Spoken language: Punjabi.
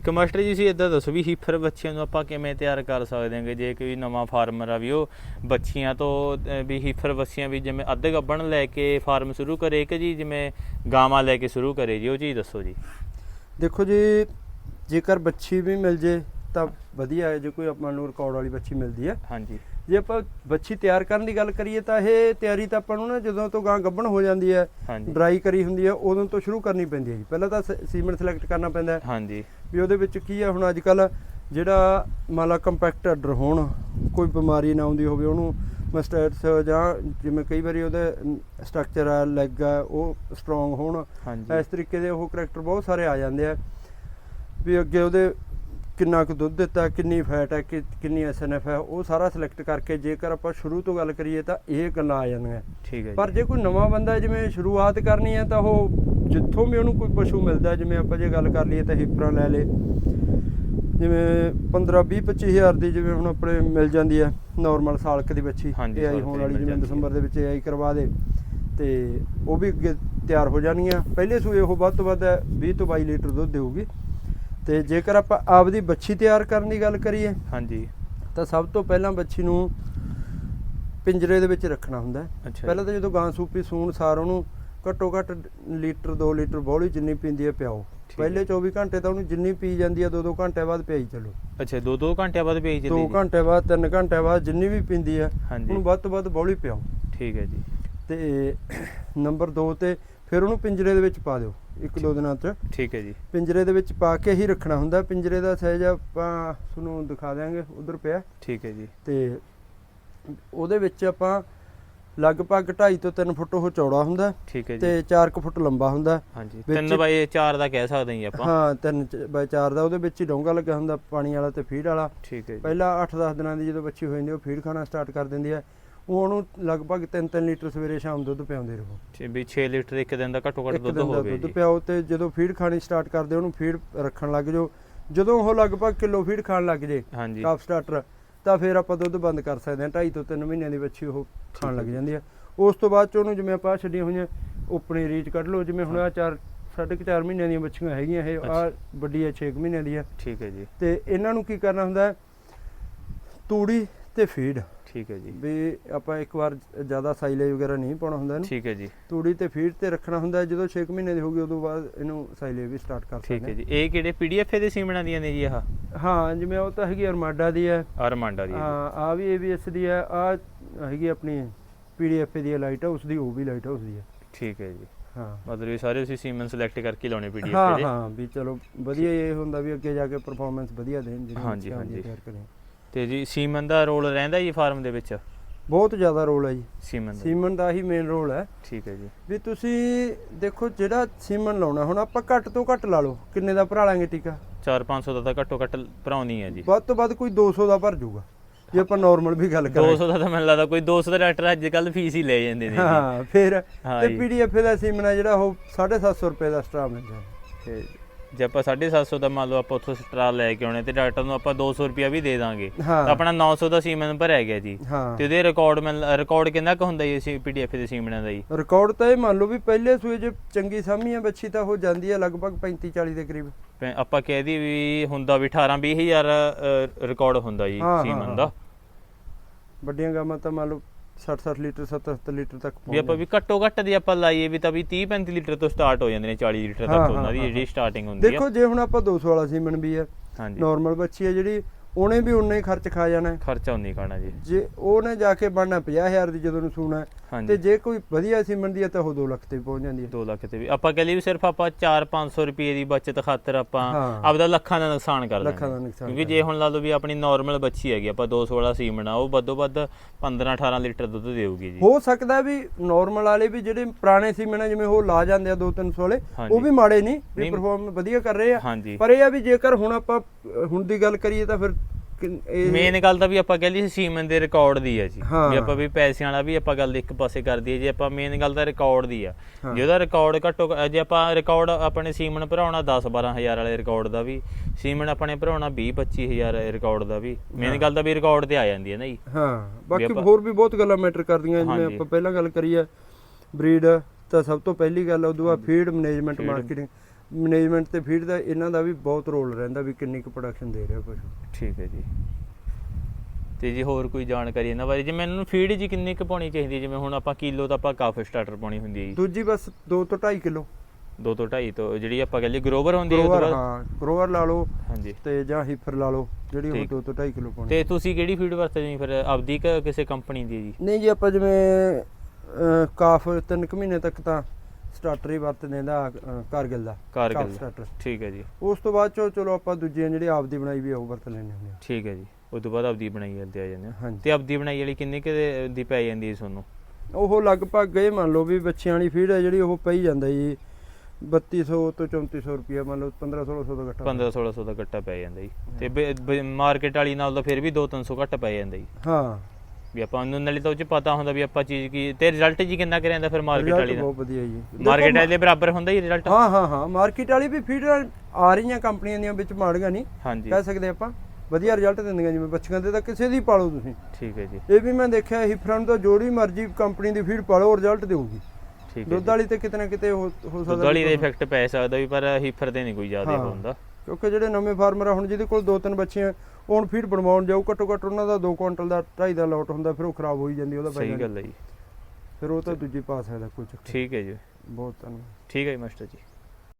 ਕਮਸਟਰ ਜੀ ਸੀ ਇਦਾਂ ਦੱਸੋ ਵੀ ਹੀਫਰ ਬੱਚਿਆਂ ਨੂੰ ਆਪਾਂ ਕਿਵੇਂ ਤਿਆਰ ਕਰ ਸਕਦੇ ਹਾਂਗੇ? ਜੇ ਕੋਈ ਨਵਾਂ ਫਾਰਮਰ ਆ ਵੀ ਉਹ ਬੱਚੀਆਂ ਤੋਂ ਵੀ ਹੀਫਰ ਬੱਚੀਆਂ ਵੀ ਜਿਵੇਂ ਅੱਧੇ ਗੱਬਣ ਲੈ ਕੇ ਫਾਰਮ ਸ਼ੁਰੂ ਕਰੇ ਕਿ ਜੀ ਜਿਵੇਂ ਗਾਵਾਂ ਲੈ ਕੇ ਸ਼ੁਰੂ ਕਰੇ ਜੀ? ਉਹ ਚੀਜ਼ ਦੱਸੋ ਜੀ। ਦੇਖੋ ਜੀ ਜੇਕਰ ਬੱਚੀ ਵੀ ਮਿਲ ਜੇ ਤਾਂ ਵਧੀਆ ਹੈ। ਜੇ ਕੋਈ ਆਪਾਂ ਨੂੰ ਰਿਕਾਰਡ ਵਾਲੀ ਬੱਚੀ ਮਿਲਦੀ ਹੈ ਹਾਂਜੀ। ਜੇ ਆਪਾਂ ਬੱਚੀ ਤਿਆਰ ਕਰਨ ਦੀ ਗੱਲ ਕਰੀਏ ਤਾਂ ਇਹ ਤਿਆਰੀ ਤਾਂ ਆਪਾਂ ਨੂੰ ਨਾ ਜਦੋਂ ਤੋਂ ਗਾਂ ਗੱਭਣ ਹੋ ਜਾਂਦੀ ਹੈ ਡਰਾਈ ਕਰੀ ਹੁੰਦੀ ਹੈ ਉਦੋਂ ਤੋਂ ਸ਼ੁਰੂ ਕਰਨੀ ਪੈਂਦੀ ਹੈ ਜੀ। ਪਹਿਲਾਂ ਤਾਂ ਸੀਮੈਂਟ ਸਿਲੈਕਟ ਕਰਨਾ ਪੈਂਦਾ ਹੈ। ਹਾਂਜੀ। ਵੀ ਉਹਦੇ ਵਿੱਚ ਕੀ ਹੈ ਹੁਣ ਅੱਜ ਕੱਲ ਜਿਹੜਾ ਮੰਨ ਲਾ ਕੰਪੈਕਟ ਆਰਡਰ ਹੋਣ ਕੋਈ ਬਿਮਾਰੀ ਨਾ ਆਉਂਦੀ ਹੋਵੇ ਉਹਨੂੰ ਮਸਟੈਟਸ ਜਾਂ ਜਿਵੇਂ ਕਈ ਵਾਰੀ ਉਹਦੇ ਸਟਰਕਚਰ ਆ ਲੈਗ ਆ ਉਹ ਸਟਰੋਂਗ ਹੋਣ ਇਸ ਤਰੀਕੇ ਦੇ ਉਹ ਕਰੈਕਟਰ ਬਹੁਤ ਸਾਰੇ ਆ ਜਾਂਦੇ ਆ। ਵੀ ਅੱਗੇ ਉਹਦੇ ਕਿੰਨਾ ਕੁ ਦੁੱਧ ਦਿੱਤਾ ਕਿੰਨੀ ਫੈਟ ਹੈ ਕਿੰਨੀ ਐਸਐਨਐਫ ਹੈ ਉਹ ਸਾਰਾ ਸਿਲੈਕਟ ਕਰਕੇ ਜੇਕਰ ਆਪਾਂ ਸ਼ੁਰੂ ਤੋਂ ਗੱਲ ਕਰੀਏ ਤਾਂ ਇਹ ਗੱਲਾਂ ਆ ਜਾਂਦੀਆਂ। ਠੀਕ ਹੈ ਪਰ ਜੀ ਕੋਈ ਨਵਾਂ ਬੰਦਾ ਜਿਵੇਂ ਸ਼ੁਰੂਆਤ ਕਰਨੀ ਹੈ ਤਾਂ ਉਹ ਜਿੱਥੋਂ ਵੀ ਉਹਨੂੰ ਕੋਈ ਪਸ਼ੂ ਮਿਲਦਾ ਜਿਵੇਂ ਆਪਾਂ ਜੇ ਗੱਲ ਕਰ ਲਈਏ ਤਾਂ ਹਿਪਰਾਂ ਲੈ ਲੇ। ਜਿਵੇਂ 15 20 25 ਹਜ਼ਾਰ ਦੀ ਜਿਵੇਂ ਹੁਣ ਆਪਣੇ ਮਿਲ ਜਾਂਦੀ ਹੈ ਨਾਰਮਲ ਸਾਲਕ ਦੀ ਬੱਚੀ। ਸਾਲਕ ਹੋਣ ਵਾਲੀ ਜਿਵੇਂ। ਦਸੰਬਰ ਦੇ ਵਿੱਚ AI ਕਰਵਾ ਦੇ। ਤੇ ਉਹ ਵੀ ਤਿਆਰ ਹੋ ਜਾਣਗੀਆਂ। ਪਹਿਲੇ ਸੂਏ ਉਹ ਵੱਧ ਤੋਂ ਵੱਧ 20 ਤੋਂ 22 ਲੀਟਰ ਦੁੱਧ ਦੇਊਗੀ। ਤੇ ਜੇਕਰ ਆਪਾਂ ਆਪਦੀ ਬੱਚੀ ਤਿਆਰ ਕਰਨ ਦੀ ਗੱਲ ਕਰੀਏ ਹਾਂਜੀ। ਤਾਂ ਸਭ ਤੋਂ ਪਹਿਲਾਂ ਬੱਚੀ ਨੂੰ ਪਿੰਜਰੇ ਦੇ ਵਿੱਚ ਰੱਖਣਾ ਹੁੰਦਾ ਪਹਿਲਾਂ। ਤਾਂ ਜਦੋਂ ਗਾਂ ਸੂਪੀ ਸੂਣ ਸਾਰ ਉਹਨੂੰ ਘੱਟੋ ਘੱਟ ਲੀਟਰ 2 ਲੀਟਰ ਬੋਲੀ ਜਿੰਨੀ ਪੀਂਦੀ ਹੈ ਪਿਆਓ। ਪਹਿਲੇ ਹੈ। 24 ਘੰਟੇ ਤਾਂ ਉਹਨੂੰ ਜਿੰਨੀ ਪੀ ਜਾਂਦੀ ਹੈ 2-2 ਘੰਟੇ ਬਾਅਦ ਪਿਆਈ ਚਲੋ। ਅੱਛਾ ਦੋ ਦੋ ਘੰਟਿਆਂ ਬਾਅਦ ਭੇਜ 2 ਦਿੰਦੇ ਜੀ? ਘੰਟੇ ਬਾਅਦ 3 ਘੰਟੇ ਬਾਅਦ ਜਿੰਨੀ ਵੀ ਪੀਂਦੀ ਹੈ ਉਹਨੂੰ ਵੱਧ ਤੋਂ ਵੱਧ ਬੋਲੀ ਪਿਆਓ। ਠੀਕ ਹੈ ਜੀ। ਤੇ ਨੰਬਰ 2 ਤੇ ਫਿਰ ਉਹਨੂੰ ਪਿੰਜਰੇ ਦੇ ਵਿੱਚ ਪਾ ਦਿਓ। ਇੱਕ ਦੋ ਦਿਨਾਂ 'ਚ। ਠੀਕ ਹੈ ਜੀ। ਪਿੰਜਰੇ ਦੇ ਵਿੱਚ ਪਾ ਕੇ ਹੀ ਰੱਖਣਾ ਹੁੰਦਾ। ਪਿੰਜਰੇ ਦਾ ਸਾਈਜ਼ ਆਪਾਂ ਤੁਹਾਨੂੰ ਦਿਖਾ ਦਿਆਂਗੇ ਉਧਰ ਪਿਆ। ਠੀਕ ਹੈ ਜੀ। ਤੇ ਉਹਦੇ ਵਿੱਚ ਆਪਾਂ ਲਗਭਗ 2.5 ਤੋਂ 3 ਫੁੱਟ ਉਹ ਚੌੜਾ ਹੁੰਦਾ। ਠੀਕ ਹੈ ਜੀ। ਤੇ 4 ਕੁ ਫੁੱਟ ਲੰਬਾ ਹੁੰਦਾ। ਹਾਂਜੀ। ਵਿੱਚ- 3 ਬਾਈ 4 ਦਾ ਕਹਿ ਸਕਦੇ ਹਾਂ ਆਪਾਂ। ਹਾਂ 3 ਬਾਈ 4 ਦਾ। ਉਹਦੇ ਵਿੱਚ ਹੀ ਡੋਂਗਾ ਲੱਗਾ ਹੁੰਦਾ ਪਾਣੀ ਵਾਲਾ ਤੇ ਫੀਡ ਵਾਲਾ। ਠੀਕ ਹੈ ਜੀ। ਪਹਿਲਾਂ 8-10 ਦਿਨਾਂ ਦੀ ਜਦੋਂ ਬੱਚੀ ਹੋ ਜਾਂਦੀ ਉਹ ਫੀਡ ਖਾਣਾ ਸਟਾਰਟ ਕਰ ਦਿੰਦੀ ਹੈ। ਉਹ ਉਹਨੂੰ ਲਗਭਗ 3-3 ਲੀਟਰ ਸਵੇਰੇ ਸ਼ਾਮ ਦੁੱਧ ਪਿਆਉਂਦੇ ਰਹੋ। ਵੀ 6 ਲੀਟਰ ਇੱਕ ਦਿਨ ਦਾ ਘੱਟੋ ਘੱਟ ਇੱਕ ਦੁੱਧ ਦਿਨ ਦਾ ਹੋਵੇ ਦੁੱਧ ਜੀ। ਪਿਆਓ ਤੇ ਜਦੋਂ ਫੀਡ ਖਾਣੀ ਸਟਾਰਟ ਕਰਦੇ ਉਹਨੂੰ ਫੀਡ ਰੱਖਣ ਲੱਗ ਜਾਓ। ਜਦੋਂ ਉਹ ਲਗਭਗ ਕਿਲੋ ਫੀਡ ਖਾਣ ਲੱਗ ਜੇ ਹਾਂਜੀ। ਕਾਫ ਸਟਾਰਟਰ ਤਾਂ ਫਿਰ ਆਪਾਂ ਦੁੱਧ ਬੰਦ ਕਰ ਸਕਦੇ ਹਾਂ। 2.5 ਤੋਂ 3 ਮਹੀਨਿਆਂ ਦੀ ਬੱਚੀ ਉਹ ਖਾਣ ਲੱਗ। ਜਾਂਦੀ ਹੈ ਉਸ ਤੋਂ ਬਾਅਦ ਚ ਉਹਨੂੰ ਜਿਵੇਂ ਆਪਾਂ ਛੱਡੀਆਂ ਹੋਈਆਂ ਉਪਣੀ ਰੀਚ ਕੱਢ ਲਓ। ਜਿਵੇਂ ਹੁਣ ਆ ਚਾਰ ਸਾਢੇ ਕੁ ਚਾਰ ਮਹੀਨਿਆਂ ਦੀਆਂ ਬੱਚੀਆਂ ਹੈਗੀਆਂ ਇਹ ਆ ਵੱਡੀ ਹੈ 6 ਮਹੀਨਿਆਂ ਦੀ ਹੈ ਠੀਕ ਹੈ ਜੀ। ਤੇ ਇਹਨਾਂ ਨੂੰ ਕੀ ਕਰਨਾ ਹੁੰਦਾ ਹੈ? ਤੂੜੀ ਤੇ ਫੀਡ ਠੀਕ ਹੈ ਜੀ। ਵੀ ਆਪਾਂ ਇੱਕ ਵਾਰ ਜ਼ਿਆਦਾ ਸਾਈਲੇਜ ਵਗੈਰਾ ਨਹੀਂ ਪਾਉਣਾ ਹੁੰਦਾ ਇਹਨੂੰ। ਠੀਕ ਹੈ ਜੀ। ਤੂੜੀ ਤੇ ਫੀਡ ਤੇ ਰੱਖਣਾ ਹੁੰਦਾ ਹੈ। ਜਦੋਂ 6 ਮਹੀਨੇ ਦੀ ਹੋ ਗਈ ਉਦੋਂ ਬਾਅਦ ਇਹਨੂੰ ਸਾਈਲੇਜ ਵੀ ਸਟਾਰਟ ਕਰ ਠੀਕ ਹੈ ਸਕਦੇ ਜੀ। ਇਹ ਕਿਹੜੇ ਪੀਡੀਐਫ ਦੇ ਸੀਮਣਾ ਦੀਆਂ ਨੇ ਜੀ ਆਹ? ਹਾਂ ਹਾਂ ਜਿਵੇਂ ਉਹ ਤਾਂ ਹੈਗੀ ਅਰਮਾਡਾ ਦੀ ਹੈ। ਅਰਮਾਂਡਾ ਦੀ ਹੈ। ਹਾਂ ਆ ਵੀ ABS ਦੀ ਹੈ ਆ ਹੈਗੀ ਆਪਣੀ ਪੀਡੀਐਫ ਦੀ ਲਾਈਟ ਹਾਊਸ ਦੀ ਉਹ ਵੀ ਲਾਈਟ ਹਾਊਸ ਦੀ ਹੈ। ਠੀਕ ਹੈ ਜੀ। ਹਾਂ। ਮਤਲਬ ਇਹ ਸਾਰੇ ਤੁਸੀਂ ਸੀਮਨ ਸਿਲੈਕਟ ਕਰਕੇ ਲਾਉਣੇ ਹਾਂ ਪੀਡੀਐਫ ਦੇ ਹਾਂ ਵੀ ਚਲੋ ਵਧੀਆ ਇਹ ਹੁੰਦਾ ਵੀ ਅੱਗੇ ਜਾ ਕੇ ਪਰਫਾਰਮੈਂਸ ਵਧੀਆ ਦੇਣ ਜਿਹੜੀ ਹਾਂਜੀ, ਹਾਂਜੀ। ਤੇ ਜੀ ਸੀਮਨ ਦਾ ਰੋਲ ਰਹਿੰਦਾ ਜੀ ਫਾਰਮ ਦੇ ਵਿੱਚ? ਬਹੁਤ ਜ਼ਿਆਦਾ ਰੋਲ ਹੈ ਜੀ। ਸੀਮਨ ਦਾ। ਸੀਮਨ ਦਾ ਹੀ ਮੇਨ ਰੋਲ ਹੈ। ਠੀਕ ਹੈ ਜੀ। ਵੀ ਤੁਸੀਂ ਦੇਖੋ ਜਿਹੜਾ ਸੀਮਨ ਲਾਉਣਾ ਹੁਣ ਆਪਾਂ ਘੱਟ ਤੋਂ ਘੱਟ ਲਾ ਲਓ। ਕਿੰਨੇ ਦਾ ਭਰਾ ਲਾਂਗੇ ਟੀਕਾ? 4-500 ਦਾ ਤਾਂ ਘੱਟੋ ਘੱਟ ਭਰਾਉਣੀ ਹੈ ਜੀ। ਵੱਧ ਤੋਂ ਵੱਧ ਕੋਈ 200 ਦਾ ਭਰ ਜਾਊਗਾ। ਜੇ ਆਪਾਂ ਨਾਰਮਲ ਵੀ ਗੱਲ ਕਰਾਂ 200 ਦਾ ਤਾਂ ਮੈਨੂੰ ਲੱਗਦਾ ਕੋਈ 200 ਦਾ ਡਾਕਟਰ ਅੱਜ ਕੱਲ ਫੀਸ ਹੀ ਲੈ ਜਾਂਦੇ ਨੇ। ਹਾਂ ਫਿਰ ਤੇ। ਪੀਡੀਐਫ ਦਾ ਸੀਮਨ ਹੈ ਜਿਹੜਾ ਉਹ 750 ਰੁਪਏ ਦਾ ਸਟਰਾ ਮਿਲ ਜਾਂਦਾ ਤੇ ਜੇ ਆਪਾਂ 750 ਦਾ ਮੰਨ ਲਓ ਆਪਾਂ ਉੱਥੋਂ ਸਟਰਾ ਲੈ ਕੇ ਆਉਣੇ ਤੇ ਡਾਕਟਰ ਨੂੰ ਆਪਾਂ 200 ਰੁਪਿਆ ਵੀ ਦੇ ਦਾਂਗੇ। ਹਾਂ। ਤਾਂ ਆਪਣਾ 900 ਦਾ ਸੀਮਨ ਭਰਿਆ ਗਿਆ ਜੀ। ਹਾਂ। ਤੇ ਉਹਦੇ ਰਿਕਾਰਡ ਮੈਂ ਰਿਕਾਰਡ ਕਿੰਨਾ ਕੁ ਹੁੰਦਾ ਜੀ ਪੀਡੀਐਫ ਦੇ ਸੀਮਨਾਂ ਦਾ ਜੀ? ਰਿਕਾਰਡ ਤਾਂ ਇਹ ਮੰਨ ਲਓ ਵੀ ਪਹਿਲੇ ਸੂਏ ਜੇ ਚੰਗੀ ਸਾਮੀ ਹੈ ਬੱਚੀ ਤਾਂ ਉਹ ਜਾਂਦੀ ਹੈ ਲਗਭਗ 35 40 ਦੇ ਕਰੀਬ। ਪੈ- ਆਪਾਂ ਕਹਿ ਦਈਏ ਵੀ ਹੁੰਦਾ ਵੀ 18 20 ਹਜ਼ਾਰ ਰਿਕਾਰਡ ਹੁੰਦਾ ਜੀ ਹਾਂ, ਹਾਂ, ਸੀਮਨ ਹਾਂ। ਦਾ। ਵੱਡੀਆਂ ਗਾਵਾਂ ਤਾਂ ਮੰਨ ਲਓ 60 60 ਲੀਟਰ 70 70 ਲੀਟਰ ਤੱਕ ਵੀ ਆਪਾਂ ਵੀ ਘੱਟੋ ਘੱਟ ਦੀ ਆਪਾਂ ਲਾਈਏ ਵੀ ਤਾਂ ਵੀ 30 35 ਲੀਟਰ ਤੋਂ ਸਟਾਰਟ ਹੋ ਜਾਂਦੇ ਨੇ 40 ਲੀਟਰ ਹਾਂ, ਤੱਕ ਹਾਂ, ਉਹਨਾਂ ਦੀ ਹਾਂ, ਜਿਹੜੀ ਸਟਾਰਟਿੰਗ ਹੁੰਦੀ ਆ। ਦੇਖੋ ਜੇ ਹੁਣ ਆਪਾਂ 200 ਵਾਲਾ ਸੀਮਨ ਵੀ ਹੈ ਹਾਂਜੀ। ਨਾਰਮਲ ਬੱਚੀ ਹੈ ਜਿਹੜੀ ਉਹਨੇ ਵੀ ਉਨਾ ਹੀ ਖਰਚ ਖਾ ਜਾਣਾ। ਖਰਚਾ ਉਨੀ ਖਾਣਾ ਜੀ ਜੇ ਉਹਨੇ ਜਾ ਕੇ ਬਣਨਾ 50000 ਦੀ ਜਦੋਂ ਨੂੰ ਸੂਣਾ ਤੇ ਜੇ ਕੋਈ ਵਧੀਆ ਸੀਮਨ ਦੀ ਹੈ ਤਾਂ ਉਹ 2 ਲੱਖ ਤੇ ਪਹੁੰਚ ਜਾਂਦੀ ਹੈ 2 ਲੱਖ ਤੇ ਵੀ ਆਪਾਂ ਕਹਿ ਲਈ ਵੀ ਸਿਰਫ ਆਪਾਂ 4-500 ਰੁਪਏ ਦੀ ਬਚਤ ਖਾਤਰ ਆਪਾਂ। ਆਪਦਾ ਲੱਖਾਂ ਦਾ ਨੁਕਸਾਨ ਕਰ ਲੱਖਾਂ ਦਾ ਨੁਕਸਾਨ ਕਿਉਂਕਿ ਜੇ ਹੁਣ ਲਾ ਲਓ ਵੀ ਆਪਣੀ ਨਾਰਮਲ ਬੱਚੀ ਹੈਗੀ ਆਪਾਂ 200 ਵਾਲਾ ਸੀਮਣਾ ਉਹ ਵੱਧੋ ਵੱਧ 15-18 ਲੀਟਰ ਦੁੱਧ ਦੇਊਗੀ ਜੀ ਹੋ ਸਕਦਾ ਵੀ ਨਾਰਮਲ ਵਾਲੇ ਵੀ ਜਿਹੜੇ ਪੁਰਾਣੇ ਸੀਮਨ ਹੈ ਜਿਵੇਂ ਉਹ ਲਾ ਜਾਂਦੇ ਆ 2-300 ਵਾਲੇ। ਉਹ ਵੀ ਮਾੜੇ ਨਹੀਂ ਵੀ। ਪਰਫਾਰਮ ਵਧੀਆ ਕਰ ਰਹੇ ਆ ਪਰ ਇਹ ਆ ਵੀ ਜੇਕਰ ਹੁਣ ਆਪਾਂ ਹੁਣ ਦੀ ਗੱਲ ਕਰੀਏ ਤਾਂ ਫਿਰ ਮੇਨ ਗੱਲ ਤਾਂ ਵੀ ਆਪਾਂ ਕਹਿ ਲਈ ਸੀਮਨ ਦੇ ਰਿਕਾਰਡ ਦੀ ਹੈ ਜੀ। ਵੀ ਆਪਾਂ ਵੀ ਪੈਸਿਆਂ ਵਾਲਾ ਵੀ ਆਪਾਂ ਗੱਲ ਇੱਕ ਪਾਸੇ ਕਰ ਦਈਏ ਜੇ ਆਪਾਂ ਮੇਨ ਗੱਲ ਤਾਂ ਰਿਕਾਰਡ ਦੀ ਆ। ਜੇ ਉਹਦਾ ਰਿਕਾਰਡ ਘੱਟੋ ਜੇ ਆਪਾਂ ਰਿਕਾਰਡ ਆਪਣੇ ਸੀਮਨ ਭਰਾਉਣਾ 10 12000 ਵਾਲੇ ਰਿਕਾਰਡ ਦਾ ਵੀ ਸੀਮਨ ਆਪਣੇ ਭਰਾਉਣਾ 20 25000 ਰਿਕਾਰਡ ਦਾ ਵੀ ਮੇਨ ਗੱਲ ਤਾਂ ਵੀ ਰਿਕਾਰਡ ਤੇ ਆ ਜਾਂਦੀ ਹੈ ਨਾ ਜੀ ਹਾਂ ਬਾਕੀ ਹੋਰ ਵੀ ਬਹੁਤ ਗੱਲਾਂ ਮੈਟਰ ਕਰਦੀਆਂ ਜਿਵੇਂ। ਆਪਾਂ ਪਹਿਲਾਂ ਗੱਲ ਕਰੀਏ ਬਰੀਡ ਤਾਂ ਸਭ ਤੋਂ ਪਹਿਲੀ ਗੱਲ ਉਦੋਂ ਬਾਅਦ ਫੀਡ ਮੈਨੇਜਮੈਂਟ। ਮਾਰਕੀਟਿੰਗ ਮੈਨੇਜਮੈਂਟ ਤੇ ਫੀਡ ਦਾ ਇਹਨਾਂ ਦਾ ਵੀ ਬਹੁਤ ਰੋਲ ਰਹਿੰਦਾ ਵੀ ਕਿੰਨੀ ਕੁ ਪ੍ਰੋਡਕਸ਼ਨ ਦੇ ਰਿਹਾ ਪਸ਼ੂ ਠੀਕ ਹੈ ਜੀ। ਤੇ ਜੀ ਹੋਰ ਕੋਈ ਜਾਣਕਾਰੀ ਇਹਨਾਂ ਬਾਰੇ? ਜਿਵੇਂ ਇਹਨਾਂ ਨੂੰ ਫੀਡ ਜੀ ਕਿੰਨੀ ਕੁ ਪਾਉਣੀ ਚਾਹੀਦੀ ਹੈ? ਜਿਵੇਂ ਹੁਣ ਆਪਾਂ ਕਿਲੋ ਤਾਂ ਆਪਾਂ ਕਾਫ ਸਟਾਰਟਰ ਪਾਉਣੀ ਹੁੰਦੀ ਹੈ ਜੀ। ਦੂਜੀ ਬਸ 2 ਤੋਂ 2.5 ਕਿਲੋ। 2 ਤੋਂ 2.5 ਤੋਂ ਜਿਹੜੀ ਆਪਾਂ ਕਹਿੰਦੇ ਗਰੋਵਰ ਹੁੰਦੀ ਹੈ ਉਹ ਤੋਂ ਗਰੋਵਰ ਬਾਅਦ ਹਾਂ ਗਰੋਵਰ ਲਾ ਲਓ ਹਾਂਜੀ। ਤੇ ਜਾਂ ਹੀਫਰ ਲਾ ਲਓ ਜਿਹੜੀ ਉਹ ਠੀਕ। 2 ਤੋਂ 2.5 ਕਿਲੋ ਪਾਉਣੀ। ਤੇ ਤੁਸੀਂ ਕਿਹੜੀ ਫੀਡ ਵਰਤਦੇ ਜੀ? ਫਿਰ ਆਪਦੀ ਕਿ ਕਿਸੇ ਕੰਪਨੀ ਦੀ ਹੈ ਜੀ? ਨਹੀਂ ਜੀ ਆਪਾਂ ਜਿਵੇਂ ਕਾਫ ਤਿੰਨ ਕੁ ਮਹੀਨੇ ਤੱਕ ਤਾਂ ਸਟਾਰਟਰ ਹੀ ਵਰਤਦੇ ਦਾ ਕਾਰਗਿਲ ਦਾ ਕਾਰਗਿਲ। ਸਟਾਰਟਰ। ਠੀਕ ਹੈ ਜੀ। ਉਸ ਤੋਂ ਬਾਅਦ ਚੋ ਚਲੋ ਆਪਾਂ ਦੂਜੀਆਂ ਜਿਹੜੀ ਆਪਦੀ ਬਣਾਈ ਵੀ ਉਹ ਵਰਤ ਲੈਣੇ ਹੁੰਦੇ ਆ। ਠੀਕ ਹੈ ਜੀ। ਉਸ ਤੋਂ ਬਾਅਦ ਆਪਦੀ ਬਣਾਈ ਜਾਂਦੇ ਆ ਜਾਂਦੇ ਆ। ਤੇ ਆਪਦੀ ਬਣਾਈ ਵਾਲੀ ਕਿੰਨੇ ਕੁ ਦੇ- ਪੈ ਜਾਂਦੀ ਹੈ ਤੁਹਾਨੂੰ? ਉਹ ਲਗਭਗ ਇਹ ਮੰਨ ਲਓ ਵੀ ਬੱਚਿਆਂ ਵਾਲੀ ਫੀਡ ਹੈ ਜਿਹੜੀ ਉਹ ਪਈ ਜਾਂਦਾ ਜੀ 3200 ਤੋਂ 3400 ਰੁਪਏ ਮੰਨ ਲਓ 15 1600 ਦਾ ਘੱਟਾ 15 1600 ਦਾ ਗੱਟਾ ਪੈ ਜਾਂਦਾ ਜੀ। ਤੇ ਮਾਰਕੀਟ ਵਾਲੀ ਨਾਲ ਤਾਂ ਫਿਰ ਵੀ 2-300 ਘੱਟ ਪੈ ਜਾਂਦਾ ਜੀ। ਹਾਂ। ਵੀ ਆਪਾਂ ਨੂੰ ਨਾਲੇ ਤਾਂ ਉਹ ਚ ਪਤਾ ਹੁੰਦਾ ਵੀ ਆਪਾਂ ਚੀਜ਼ ਕੀ ਤੇ ਰਿਜ਼ਲਟ ਜੀ ਕਿੰਨਾ ਕਰਿਆ ਜਾਂਦਾ ਫਿਰ ਮਾਰਕੀਟ ਵਾਲੀ ਦਾ? ਬਹੁਤ ਵਧੀਆ ਜੀ। ਮਾਰਕੀਟ ਵਾਲੀ ਦੇ ਬਰਾਬਰ ਹੁੰਦਾ ਜੀ ਰਿਜ਼ਲਟ ਹਾਂ ਹਾਂ ਹਾਂ। ਮਾਰਕੀਟ ਵਾਲੀ ਵੀ ਫੀਡ ਆ ਰਹੀਆਂ ਕੰਪਨੀਆਂ ਦੀਆਂ ਵਿੱਚ ਮਾੜੀਆਂ ਨਹੀਂ। ਹਾਂਜੀ। ਕਹਿ ਸਕਦੇ ਆਪਾਂ ਵਧੀਆ ਰਿਜ਼ਲਟ ਦਿੰਦੀਆਂ ਜਿਵੇਂ ਬੱਚੀਆਂ ਦੇ ਤਾਂ ਕਿਸੇ ਦੀ ਪਾਲੋ ਤੁਸੀਂ। ਠੀਕ ਹੈ ਜੀ। ਇਹ ਵੀ ਮੈਂ ਦੇਖਿਆ ਹੀ ਫਰਮ ਤੋਂ ਜੋੜੀ ਮਰਜ਼ੀ ਕੰਪਨੀ ਦੀ ਫੀਡ ਪਾਲੋ ਰਿਜ਼ਲਟ ਦੇਊਗੀ। ਠੀਕ ਹੈ ਦੁੱਧ ਵਾਲੀ ਤੇ ਕਿਤੇ ਨਾ ਕਿਤੇ ਹੋ ਹੋ ਸਕਦਾ ਦੁੱਧ ਵਾਲੀ ਦੇ ਇਫੈਕਟ ਪੈ ਸਕਦਾ ਵੀ ਪਰ ਹੀਫਰ ਦੇ ਨਹੀਂ ਕੋਈ ਜ਼ਿਆਦਾ ਹਾਂ। ਹੁੰਦਾ। ਕਿਉਂਕਿ ਜਿਹੜੇ ਨਵੇਂ ਫਾਰਮਰ ਆ ਹੁਣ ਜਿਹਦੇ ਕੋਲ ਦੋ ਤਿੰਨ ਬੱਚੇ ਆ ਉਹ ਹੁਣ ਫੀਡ ਬਣਵਾਉਣ ਜਾਊ ਘੱਟੋ ਘੱਟ ਉਹਨਾਂ ਦਾ 2 ਕੁਇੰਟਲ ਦਾ 2.5 ਦਾ ਲੋਟ ਹੁੰਦਾ ਫਿਰ ਉਹ ਖਰਾਬ ਹੋਈ ਜਾਂਦੀ ਉਹਦਾ ਸਹੀ। ਗੱਲ ਹੈ ਜੀ। ਫਿਰ ਉਹ ਤਾਂ ਦੂਜੀ ਪਾ ਸਕਦਾ ਕੋਈ ਚੱਕਰ ਠੀਕ ਹੈ ਜੀ। ਬਹੁਤ ਧੰਨਵਾਦ। ਠੀਕ ਹੈ ਜੀ ਮਾਸਟਰ ਜੀ।